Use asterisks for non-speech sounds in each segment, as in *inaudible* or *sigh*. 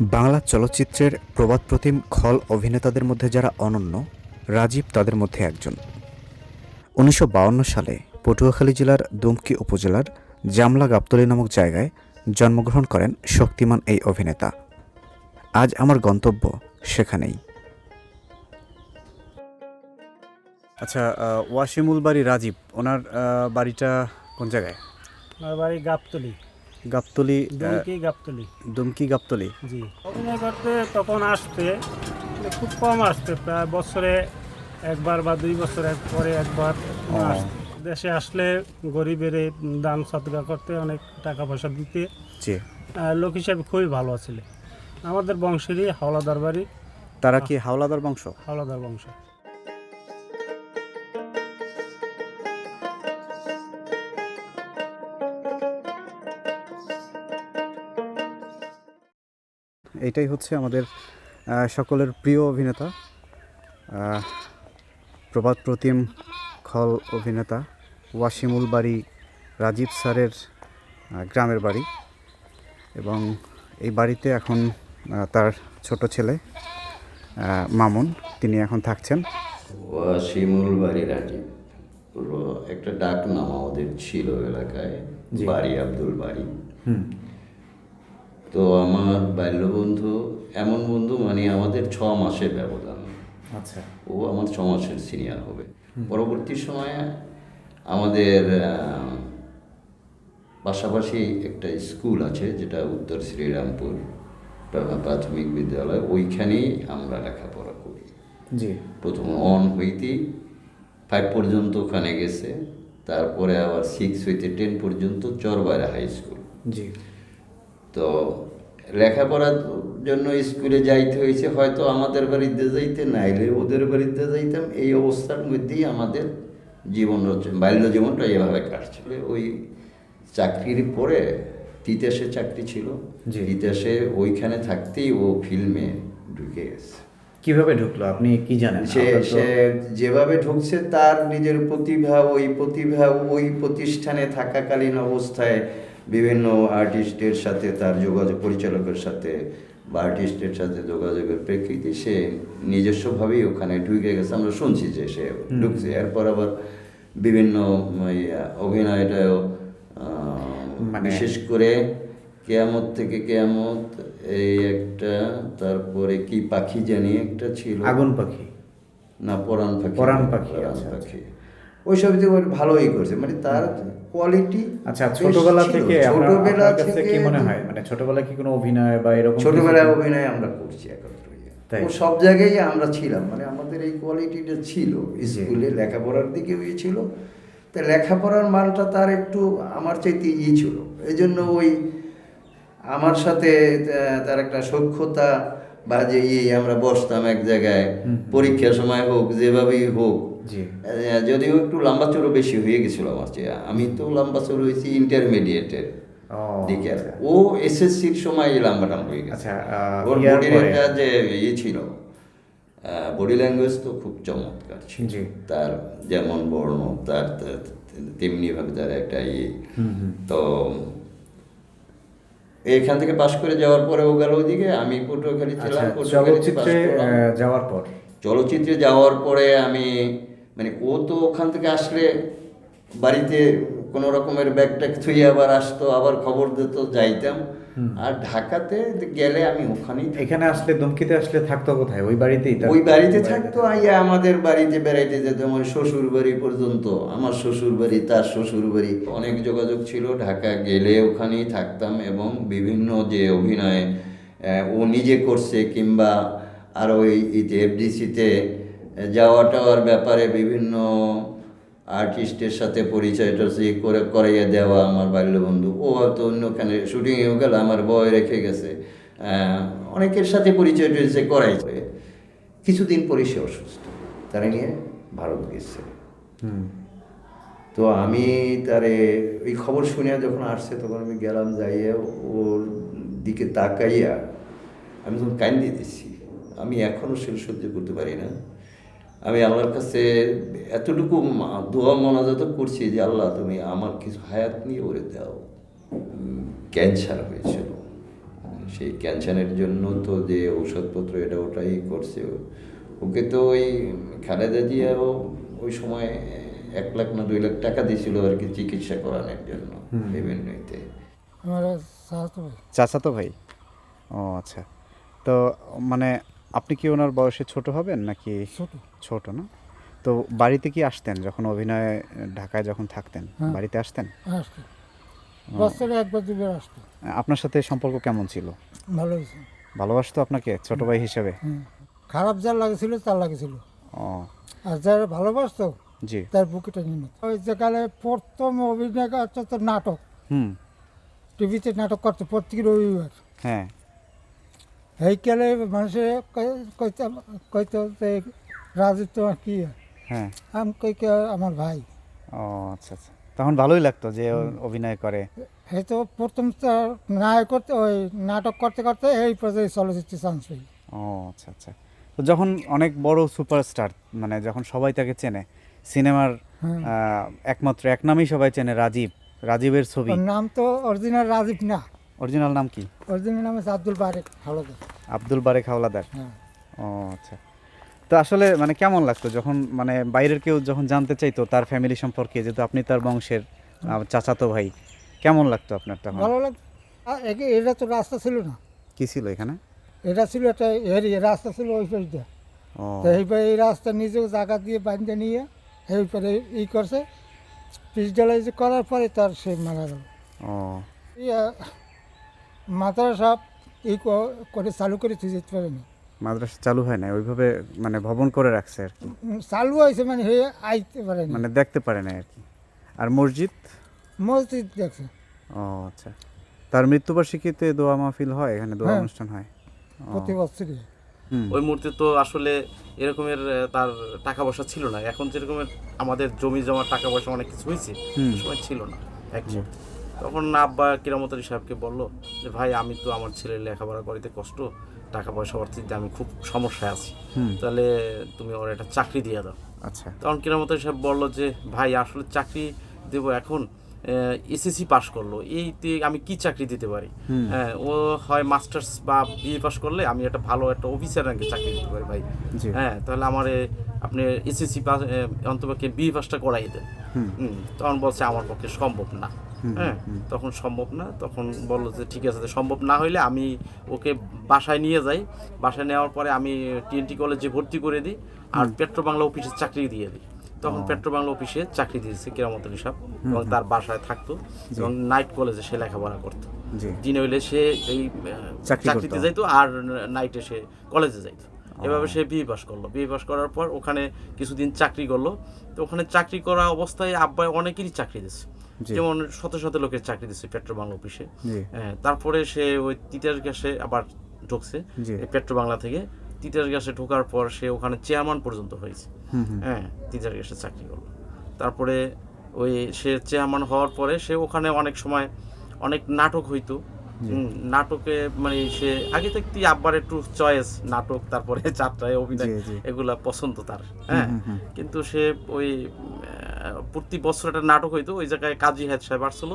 বাংলা চলচ্চিত্রের প্রবাদ প্রতিম খল অভিনেতাদের মধ্যে যারা অনন্য রাজীব তাদের মধ্যে একজন। উনিশশো বাউন্ন সালে পটুয়াখালী জেলার দুমকি উপজেলার জামলা গাবতলি নামক জায়গায় জন্মগ্রহণ করেন শক্তিমান এই অভিনেতা। আজ আমার গন্তব্য সেখানেই। আচ্ছা ওয়াসিমুল বাড়ি রাজীব ওনার বাড়িটা কোন জায়গায়? আমার বাড়ি গাবতলি। গাবতলি দুমকি গাবতলি। দুমকি গাবতলি। জি। অভিনয় করতে তখন আসতে মানে খুব কম আসতে প্রায় বছরে একবার বা দুই বছর পরে একবার দেশে আসলে গরিবের দান সদকা করতে অনেক টাকা পয়সা দিতে লোক হিসাবে খুবই ভালো ছিল আমাদের বংশেরই হাওলাদার বাড়ি। তারা কি হাওলাদার বংশ? হাওলাদার বংশ। এইটাই হচ্ছে আমাদের সকলের প্রিয় অভিনেতা প্রবাদ প্রতিম খল অভিনেতা ওয়াসিমুল বাড়ি রাজীব স্যারের গ্রামের বাড়ি এবং এই বাড়িতে এখন তার ছোট ছেলে মামুন তিনি এখন থাকছেন। ওয়াসিমুল বাড়ি রাজীব একটা ডাক নাম আমাদের ছিল এলাকায় বাড়ি আব্দুল বাড়ি তো আমার বাল্যবন্ধু এমন বন্ধু মানে আমাদের ছ মাসের ব্যবধান। আচ্ছা। ও আমার ছ মাসের সিনিয়র হবে। পরবর্তী সময়ে আমাদের পাশাপাশি একটা স্কুল আছে যেটা উত্তর শ্রীরামপুর প্রাথমিক বিদ্যালয়। ওইখানেই আমরা লেখাপড়া করি। জি। প্রথম অন হইতেই ফাইভ পর্যন্ত ওখানে গেছে। তারপরে আবার সিক্স হইতে টেন পর্যন্ত চরবাড়া হাই স্কুল জি। তো লেখাপড়ার জন্য স্কুলে যাইতে হয়েছে হয়তো আমাদের বাড়িতে যাইতে নাইলে ওদের বাড়িতে যাইতাম। এই অবস্থার মধ্যেই আমাদের জীবন রচনা বাল্য জীবনটা এভাবে কাটছিল। ওই চাকরির পরে তিতাসে চাকরি ছিল। জি। তিতাসে ওইখানে থাকতেই ও ফিল্মে ঢুকে গেছে। কীভাবে ঢুকলো? আপনি কি জানেন? সে সে যেভাবে ঢুকছে তার নিজের প্রতিভা ওই প্রতিভা ওই প্রতিষ্ঠানে থাকাকালীন অবস্থায় বিভিন্ন আর্টিস্টের সাথে তার যোগাযোগ পরিচালকের সাথে বা আর্টিস্টের সাথে যোগাযোগের প্রেক্ষিতে সে নিজস্বভাবেই ওখানে ঢুকে গেছে। আমরা শুনছি যে সে ঢুকছে। এরপর আবার বিভিন্ন অভিনয়টাও মানে- বিশেষ করে কেয়ামত থেকে কেয়ামত এই একটা তারপরে কি পাখি জানি একটা ছিল? আগুন পাখি। না পরাণ পাখি। পরাণ পাখি, পরাণ আচ্ছা, পাখি। ওই সবই ভালোই করছে। মানে তার কোয়ালিটি আচ্ছা ছোটবেলা থেকে ছোটবেলা থেকে কি মনে হয়? মানে ছোটবেলায় কি কোনো অভিনয় বা এরকম ছোটবেলায় অভিনয় আমরা করছি একত্র তাই? ও সব জায়গায় আমরা ছিলাম। মানে আমাদের এই কোয়ালিটিটা ছিল। স্কুলে লেখাপড়ার দিকে ইয়ে ছিল। তা লেখাপড়ার মানটা তার একটু আমার চাইতে ইয়ে ছিল। এই জন্য ওই আমার সাথে তার একটা সক্ষতা বা যে ইয়ে আমরা বসতাম এক জায়গায় পরীক্ষার সময় হোক যেভাবেই হোক যদিও একটু লম্বা চড়ো বেশি হয়ে গেছিল আমার চেয়ে। আমি তো লম্বা চড়ো হয়েছি ইন্টারমিডিয়েটের দিকে আচ্ছা। ও এসএসসির সময় লম্বাটা হয়ে গেছে। আচ্ছা, ওর একটা যে ইয়ে ছিল বডি ল্যাঙ্গুয়েজ তো খুব চমৎকার ছিল। তার যেমন বর্ণ তার তার- তেমনি ভাবে তার একটা ইয়ে। তো এখান থেকে পাশ করে যাওয়ার পরে ও গেল ওইদিকে আমি পটুয়াখালী আচ্ছা ছিলাম যাওয়ার পর? চলচ্চিত্রে যাওয়ার পরে আমি মানে ও তো ওখান থেকে আসলে বাড়িতে কোনো রকমের ব্যাগ ট্যাগ থুয়ে আবার আসতো আবার খবর দিত যাইতাম। আর ঢাকাতে গেলে আমি ওখানেই এখানে আসলে দমকিতে আসলে থাকতো কোথায়? ওই বাড়িতেই ওই বাড়িতে থাকতো আইয়া আমাদের বাড়িতে বেড়াইতে যেত আমার শ্বশুর বাড়ি পর্যন্ত। আমার শ্বশুর বাড়ি তার শ্বশুর বাড়ি অনেক যোগাযোগ ছিল ঢাকা গেলে ওখানেই থাকতাম এবং বিভিন্ন যে অভিনয় ও নিজে করছে কিংবা আরও ওই এফডিসিতে যাওয়া টাওয়ার ব্যাপারে বিভিন্ন আর্টিস্টের সাথে পরিচয় টরিচয় করে করাইয়া দেওয়া আমার বাল্যবন্ধু। ও হয়তো অন্যখানে শুটিংয়েও গেল আমার বয় রেখে গেছে। অনেকের সাথে পরিচয় টরিচয় করাইছে। কিছুদিন পরে সে অসুস্থ। তারা নিয়ে ভারত গেছে। তো আমি তারে ওই খবর শুনে যখন আসছে তখন আমি গেলাম যাইয়া ওর দিকে তাকাইয়া আমি তখন কান্দি দিচ্ছি আমি এখনও সে সহ্য করতে পারি না। আমি আল্লাহর কাছে এতটুকু দোয়া মনাজাত করছি যে আল্লাহ তুমি আমার কিছু হায়াত নিয়ে ওরে দাও। ক্যান্সার হয়েছিল। সেই ক্যান্সারের জন্য তো যে ঔষধপত্র এটা ওটাই করছে। ওকে তো ওই খালেদা জিয়াও ওই সময় এক লাখ না দুই লাখ টাকা দিয়েছিল আর কি চিকিৎসা করানোর জন্য বিভিন্ন ইতে। ভাই। চাচাতো ভাই? ও আচ্ছা। তো মানে আপনি কি ওনার বয়সে ছোট হবেন নাকি ছোট। ছোট না? তো বাড়িতে কি আসতেন যখন অভিনয় ঢাকায় যখন থাকতেন? হ্যাঁ। বাড়িতে আসতেন? বছরে একবার দুবার আসতো। আপনার সাথে সম্পর্ক কেমন ছিল? ভালো ভালোবাসতো আপনাকে ছোট ভাই হিসেবে? খারাপ যার লাগেছিল তার লাগেছিল ও। আর যারা ভালোবাসতো জি। তার বুকেটা নিয়ে ওই যেখানে প্রথম অভিনয় করতো তো নাটক। হুম। টিভিতে নাটক করতো প্রত্যেক রবিবার হ্যাঁ। হেইকালে মানুষের কইতো যে তোমার কি। হ্যাঁ। আমি কই আমার ভাই। ও আচ্ছা আচ্ছা। তখন ভালোই লাগতো যে অভিনয় করে। এই তো প্রথম নায়ক করতে ওই নাটক করতে করতে এই পর্যায়ে চলচ্চিত্রে চান্স ও আচ্ছা আচ্ছা। তো যখন অনেক বড় সুপারস্টার মানে যখন সবাই তাকে চেনে সিনেমার। একমাত্র এক নামেই সবাই চেনে রাজীব। রাজীবের ছবি। নাম তো অরিজিনাল রাজীব না। অরিজিনাল নাম কি? অরিজিনাল নাম আছে আব্দুল বারেক হাওলাদার। আব্দুল বারেক হাওলাদার। হ্যাঁ। ও আচ্ছা। তো আসলে মানে কেমন লাগতো যখন মানে বাইরের কেউ যখন জানতে চাইতো তার ফ্যামিলি সম্পর্কে যেহেতু আপনি তার বংশের চাচাতো ভাই কেমন লাগতো আপনার তখন? ভালো লাগতো। একে- এটা তো রাস্তা ছিল না। কি ছিল এখানে? এটা ছিল একটা এরিয়া রাস্তা ছিল ওই পাশটা তো এইবার এই রাস্তা নিজেও জায়গা দিয়ে বাঁধতে নিয়ে এই পরে ই করছে। পিস ডালাই যে করার পরে তার সে মারা গেল। ও। ইয়া মাথার সব ই ক- করে চালু করে যেতে পারেনি। মাদ্রাসা চালু হয় না ওইভাবে মানে ভবন করে রাখছে আর কি। চালু হয়েছে মানে হয়ে আইতে পারেনি। মানে দেখতে পারে না আর কি। আর মসজিদ? মসজিদ দেখছে। ও আচ্ছা। তার মৃত্যুবার্ষিকীতে দোয়া মাহফিল হয় এখানে দোয়া হ্যাঁ। অনুষ্ঠান হয়? প্রতি বছরই। ওই মুহূর্তে তো আসলে এরকমের তার টাকা পয়সা ছিল না। এখন যেরকমের আমাদের জমি জমা টাকা পয়সা অনেক কিছু হয়েছে। সময় ছিল না এক মুহূর্তে। তখন আব্বা কিরামতারি সাহেবকে বলল যে ভাই আমি তো আমার ছেলের লেখাপড়া করিতে কষ্ট টাকা পয়সা অর্থিতে আমি খুব সমস্যায় আছি। তাহলে তুমি ওর একটা চাকরি দিয়ে দাও। আচ্ছা। তখন কিরামতারি সাহেব বলল যে ভাই আসলে চাকরি দেবো এখন এসএসসি পাস করল। এইতে আমি কি চাকরি দিতে পারি? হ্যাঁ ও হয় মাস্টার্স বা বিএ পাস করলে আমি একটা ভালো একটা অফিসার র্যাঙ্কে চাকরি দিতে পারি ভাই। হ্যাঁ তাহলে আমার আপনি এসএসসি পাস অন্তপক্ষে বিএ পাসটা করাই দেন। তখন বলছে আমার পক্ষে সম্ভব না। হ্যাঁ তখন সম্ভব না তখন বলল যে ঠিক আছে সম্ভব না হইলে আমি ওকে বাসায় নিয়ে যাই। বাসায় নেওয়ার পরে আমি টিএনটি কলেজে ভর্তি করে দিই আর পেট্রো বাংলা অফিসে চাকরি দিয়ে দিই। তখন পেট্রো বাংলা অফিসে চাকরি দিয়েছে এবং তার বাসায় থাকতো এবং নাইট কলেজে সে লেখাপড়া করতো। দিনে হইলে সে এই চাকরিতে করতো। যাইতো আর নাইটে সে কলেজে যাইতো। এভাবে সে বিএ পাস করল। বিএ পাস করার পর ওখানে কিছুদিন চাকরি করল। তো ওখানে চাকরি করা অবস্থায় আব্বাই অনেকেরই চাকরি দিচ্ছে। যেমন শত শত লোকের চাকরি দিচ্ছে পেট্রো বাংলা অফিসে। তারপরে সে ওই তিতাস গ্যাসে আবার ঢুকছে পেট্রো বাংলা থেকে। তিতাস গ্যাসে ঢোকার পর সে ওখানে চেয়ারম্যান পর্যন্ত হয়েছে। হ্যাঁ তিতাস গ্যাসে চাকরি করল। তারপরে ওই সে চেয়ারম্যান হওয়ার পরে সে ওখানে অনেক সময় অনেক নাটক হইতো। নাটকে মানে সে আগে থেকেই আব্বার একটু চয়েস নাটক তারপরে *laughs* যাত্রায় অভিনয়। এগুলা পছন্দ তার। হ্যাঁ। কিন্তু সে ওই প্রতি বছর একটা নাটক হইতো ওই জায়গায় কাজী হেড সাহেব আসছিল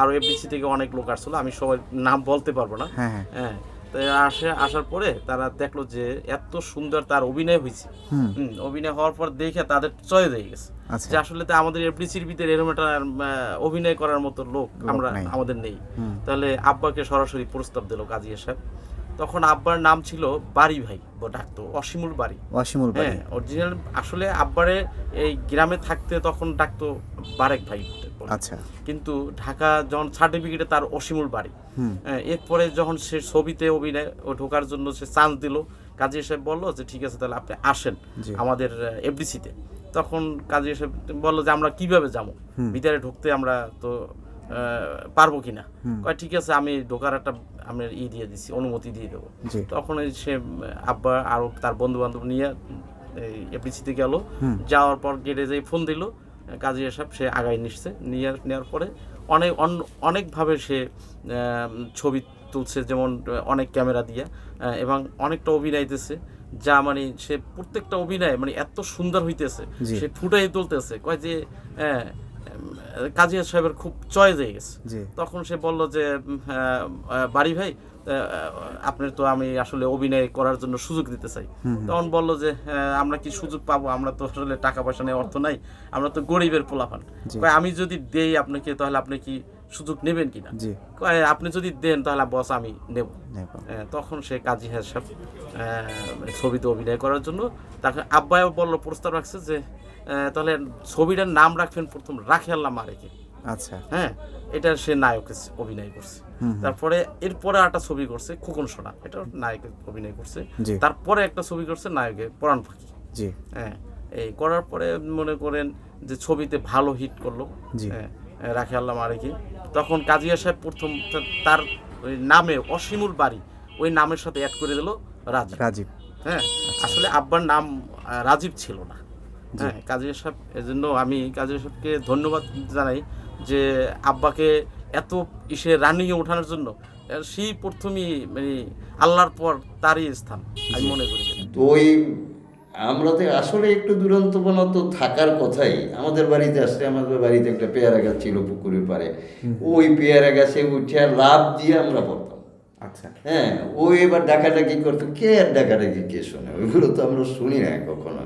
আর এফডিসি থেকে অনেক লোক আসছিল আমি সবাই নাম বলতে পারব না। হ্যাঁ হ্যাঁ। হ্যাঁ আসে আসার পরে তারা দেখল যে এত সুন্দর তার অভিনয় হয়েছে অভিনয় হওয়ার পর দেখে তাদের চয়েস হয়ে গেছে। আচ্ছা। যে আসলে তো আমাদের এফডিসির ভিতরে এরকম একটা অভিনয় করার মতো লোক লোক আমরা আমাদের নেই। তাহলে আব্বাকে সরাসরি প্রস্তাব দিল কাজী সাহেব। তখন আব্বার নাম ছিল বাড়ি ভাই ডাকতো অসীমুল বাড়ি। বাড়ি। হ্যাঁ অরিজিনাল আসলে আব্বারে এই গ্রামে থাকতে তখন ডাকতো বারেক ভাই আচ্ছা। কিন্তু ঢাকা যখন সার্টিফিকেটে তার অসীমুল বাড়ি। হ্যাঁ, এরপরে যখন সে ছবিতে অভিনয় ও ঢোকার জন্য সে চান্স দিল কাজী সাহেব বলল যে ঠিক আছে তাহলে আপনি আসেন। আমাদের এফডিসিতে তখন কাজী সাহেব বলল যে আমরা কীভাবে যাব। ভিতরে ঢুকতে আমরা তো পারব কিনা? কয় ঠিক আছে আমি ঢোকার একটা আমি ই দিয়ে দিছি অনুমতি দিয়ে দেবো। তখন সে আব্বা আরও তার বন্ধু বান্ধব নিয়ে এফডিসিতে গেল। যাওয়ার পর গেটে যেই ফোন দিল কাজী সাহেব সে আগায় নিচ্ছে নিয়ে নেওয়ার পরে অনেক অন- অনেকভাবে সে ছবি তুলছে যেমন অনেক ক্যামেরা দিয়ে এবং অনেকটা অভিনয় দিতেছে। যা মানে সে প্রত্যেকটা অভিনয় মানে এত সুন্দর হইতেছে সে ফুটাই তুলতেছে। কয় যে হ্যাঁ, কাজী সাহেবের খুব চয়েস হয়ে গেছে। তখন সে বলল যে বাড়ি ভাই আপনার তো আমি আসলে অভিনয় করার জন্য সুযোগ দিতে চাই। তখন বলল যে আমরা কি সুযোগ পাবো? আমরা তো আসলে টাকা পয়সা নেই অর্থ নাই। আমরা তো গরিবের পোলাপান। আমি যদি দেই আপনাকে তাহলে আপনি কি সুযোগ নেবেন কিনা? আপনি যদি দেন তাহলে বস আমি নেব। তখন সে কাজী সাহেব ছবিতে অভিনয় করার জন্য তাকে আব্বাও বলল প্রস্তাব রাখছে যে তাহলে ছবিটার নাম রাখবেন প্রথম রাখে আল্লাহ মারেকে আচ্ছা। হ্যাঁ এটা সে নায়ক অভিনয় করছে। তারপরে এরপরে একটা ছবি করছে খোকন সোনা। এটা নায়ক অভিনয় করছে। তারপরে একটা ছবি করছে নায়কের পরাণ পাখি। জি। হ্যাঁ এই করার পরে মনে করেন যে ছবিতে ভালো হিট করল। হ্যাঁ রাখে আল্লাহ মারেকি তখন কাজিয়া সাহেব প্রথম তার ওই নামে অসীমুল বাড়ি ওই নামের সাথে অ্যাড করে দিল রাজীব। রাজীব। হ্যাঁ আসলে আব্বার নাম রাজীব ছিল না। হ্যাঁ কাজী সাহেব এজন্য আমি কাজী সাহেবকে ধন্যবাদ জানাই যে আব্বাকে এত ইসে রানিংয়ে ওঠানোর জন্য সেই প্রথমেই মানে আল্লাহর পর তারই স্থান আমি মনে করি তো ওই আমরা তো আসলে একটু দুরন্তপনা তো থাকার কথাই আমাদের বাড়িতে আসলে আমাদের বাড়িতে একটা পেয়ারা গাছ ছিল পুকুরের পাড়ে ওই পেয়ারা গাছে উঠে লাভ দিয়ে আমরা পড়তাম। হ্যাঁ ও এবার ডাকাডাকি করতো কে আর ডাকাডাকি কে শোনে? ওইগুলো তো আমরা শুনি না কখনো।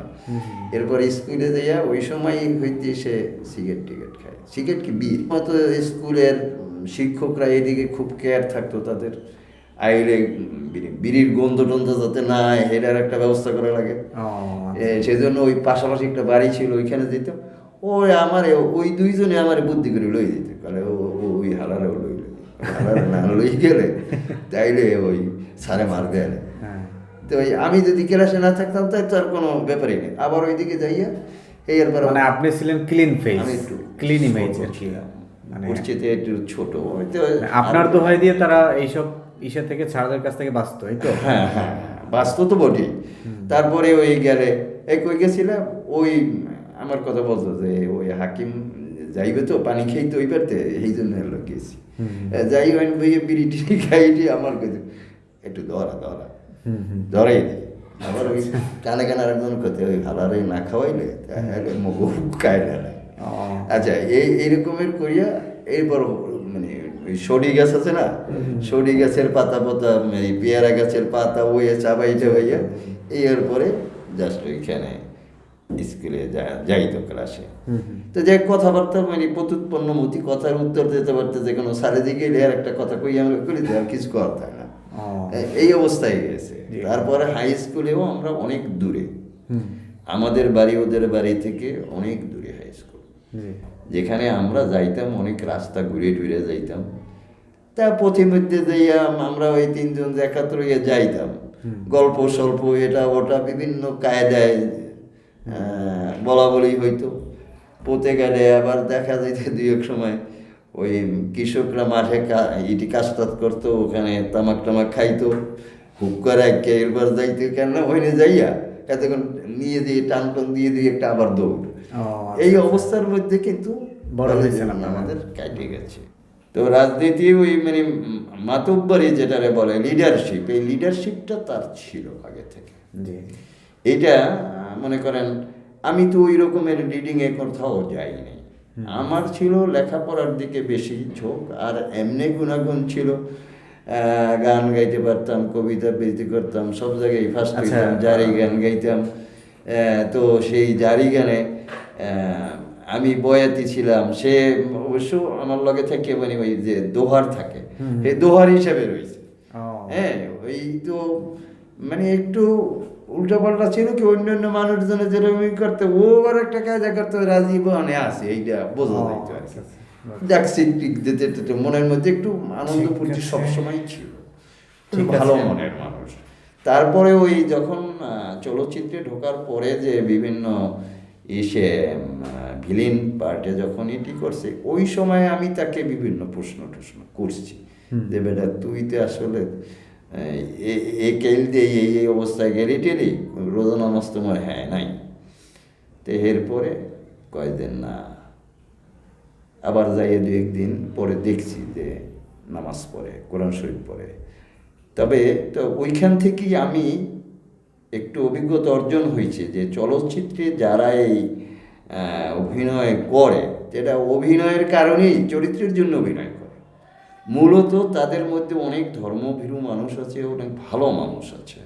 এরপর স্কুলে দেয়া ওই সময় হইতে সে সিগারেট টিকেট খায়। সিগারেট কি মতো স্কুলের শিক্ষকরা এদিকে খুব কেয়ার থাকতো তাদের। আইলে বিড়ির গন্ধ টন্ধ যাতে না এটার একটা ব্যবস্থা করা লাগে। এ, সেজন্য ওই পাশাপাশি একটা বাড়ি ছিল ওইখানে যেতাম ও আমার ওই দুইজনে আমার বুদ্ধি করে লই দিত। কালে ও লই লই হালারে না লই গেলে তাইলে ওই সারে মারবে আরে হ্যাঁ তো ওই আমি যদি ক্লাসে না থাকতাম তাই তো আর কোনো ব্যাপারই নেই। আবার ওইদিকে যাইয়া এই এরপর মানে আপনি ছিলেন ক্লিন ফেস আমি একটু ক্লিন ইমেজ আর কি। মানে পরিচিতি একটু ছোট। ওই তো আপনার দোহাই দিয়ে তারা এইসব ইসে থেকে ছাড়াদের কাছ থেকে বাঁচত এই তো? হ্যাঁ হ্যাঁ বাস্তব তো বটেই। তারপরে ওই গেলে এই কই গেছিলাম? ওই আমার কথা বলতো যে ওই হাকিম যাইবে তো পানি খেয়ে তো ওই পারতে এই জন্য গেছি। যাই ওই বইয়ে বিড়ি টিড়ি খাইটি আমার কাছে। একটু ধরা ধরা। ধরাই দিই। আবার ওই কানে কানে আরেকজন করতে ওই হালারে না খাওয়াইলে? তাহলে মুখ খায় না আচ্ছা এই এইরকমের করিয়া এরপর মানে ওই সরি গাছ আছে না? সরি গাছের পাতা পাতা এই পেয়ারা গাছের পাতা ওয়ে চাবাইতে হইয়া এর পরে জাস্ট ওইখানে স্কুলে যাইতো ক্লাসে। তো যে কথাবার্তা মানে প্রত্যুৎপন্ন মতি কথার উত্তর দিতে পারতে যে কোনো সারে দিকে আর একটা কথা কই আমরা করি আর কিছু করতে হয় না। এই অবস্থায় গেছে। তারপরে হাই স্কুলেও আমরা অনেক দূরে। আমাদের বাড়ি ওদের বাড়ি থেকে অনেক দূরে হাই স্কুল। যেখানে আমরা যাইতাম অনেক রাস্তা ঘুরে ঘুরে যাইতাম। তা পথিমধ্যে যাইয়া আমরা ওই তিনজন একাত্র হইয়া যাইতাম। গল্প সল্প এটা ওটা বিভিন্ন কায়দায় বলা বলি হইতো পথে গেলে আবার দেখা যাইতে দুই এক সময় ওই কৃষকরা মাঠে ইটি কাজটাজ করতো ওখানে তামাক টামাক খাইতো। হুক করে একে এরপর যাইতে কেন ওইনে যাইয়া এতক্ষণ নিয়ে দিয়ে টান টান দিয়ে দিয়ে একটা আবার দৌড়। আচ্ছা, এই অবস্থার মধ্যে কিন্তু বড় আপনারা। আমাদের কাটে গেছে। তো রাজনীতি ওই মানে মাতব্বরি যেটারে বলে লিডারশিপ এই লিডারশিপটা তার ছিল আগে থেকে। এটা মনে করেন আমি তো ওই রকমের রিডিংয়ে কোথাও যাইনি। আমার ছিল লেখাপড়ার দিকে বেশি ঝোঁক আর এমনি গুণাগুণ ছিল গান গাইতে পারতাম কবিতা বৃত্তি করতাম সব জায়গায় ফার্স্ট আচ্ছা। হইতাম জারি গান গাইতাম। তো সেই জারি গানে আমি বয়াতি ছিলাম। সে অবশ্য আমার লগে থেকে মানে ওই যে দোহার থাকে এই দোহার হিসাবে রয়েছে। হ্যাঁ ওই তো মানে একটু উল্টাপাল্টা ছিল কি অন্য অন্য মানুষজনের যেরকম করতে ও আর একটা কায়দা করতে রাজীব অনে আছে এইটা বোঝা ও, যাইতো আর কি। আচ্ছা, আচ্ছা। সিট্রিক দিতে দিতে মনের মধ্যে একটু আনন্দ ফুর্তি সবসময় ছিল। ভালো মনের মানুষ। তারপরে ওই যখন চলচ্চিত্রে ঢোকার পরে যে বিভিন্ন ইসে ভিলিন পার্টে যখন এটি করছে ওই সময় আমি তাকে বিভিন্ন প্রশ্ন টশ্ন করছি যে বেটা তুই তো আসলে এ- কেল দিয়ে এই এই অবস্থায় গেলি টেলি নামাজ তোমার হ্যাঁ নাই। তো এরপরে কয়েকদিন না আবার যাইয়ে দু একদিন পরে দেখছি যে নামাজ পড়ে, কোরআন শরীফ পড়ে। তবে তো ওইখান থেকেই আমি একটু অভিজ্ঞতা অর্জন হয়েছে যে চলচ্চিত্রে যারা এই অভিনয় করে এটা অভিনয়ের কারণেই, চরিত্রের জন্য অভিনয় মূলত তাদের মধ্যে অনেক ধর্মভীরু মানুষ আছে অনেক ভালো মানুষ আছে।